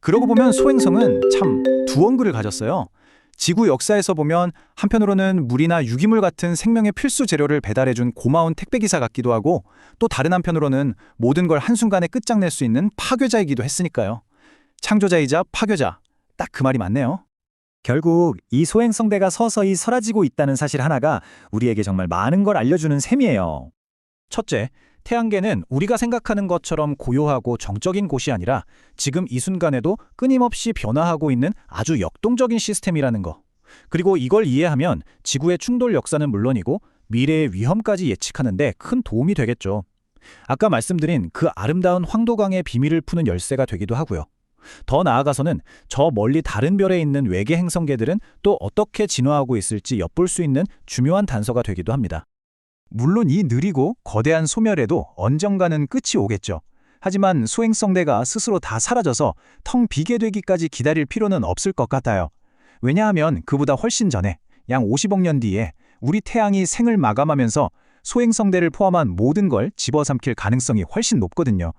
그러고 보면 소행성은 참 두엉글을 가졌어요. 지구 역사에서 보면 한편으로는 물이나 유기물 같은 생명의 필수 재료를 배달해준 고마운 택배기사 같기도 하고 또 다른 한편으로는 모든 걸 한순간에 끝장낼 수 있는 파괴자이기도 했으니까요. 창조자이자 파괴자. 딱 그 말이 맞네요. 결국 이 소행성대가 서서히 사라지고 있다는 사실 하나가 우리에게 정말 많은 걸 알려주는 셈이에요. 첫째, 태양계는 우리가 생각하는 것처럼 고요하고 정적인 곳이 아니라 지금 이 순간에도 끊임없이 변화하고 있는 아주 역동적인 시스템이라는 거. 그리고 이걸 이해하면 지구의 충돌 역사는 물론이고 미래의 위험까지 예측하는데 큰 도움이 되겠죠. 아까 말씀드린 그 아름다운 황도강의 비밀을 푸는 열쇠가 되기도 하고요. 더 나아가서는 저 멀리 다른 별에 있는 외계 행성계들은 또 어떻게 진화하고 있을지 엿볼 수 있는 중요한 단서가 되기도 합니다. 물론 이 느리고 거대한 소멸에도 언젠가는 끝이 오겠죠. 하지만 소행성대가 스스로 다 사라져서 텅 비게 되기까지 기다릴 필요는 없을 것 같아요. 왜냐하면 그보다 훨씬 전에 양 50억 년 뒤에 우리 태양이 생을 마감하면서 소행성대를 포함한 모든 걸 집어삼킬 가능성이 훨씬 높거든요.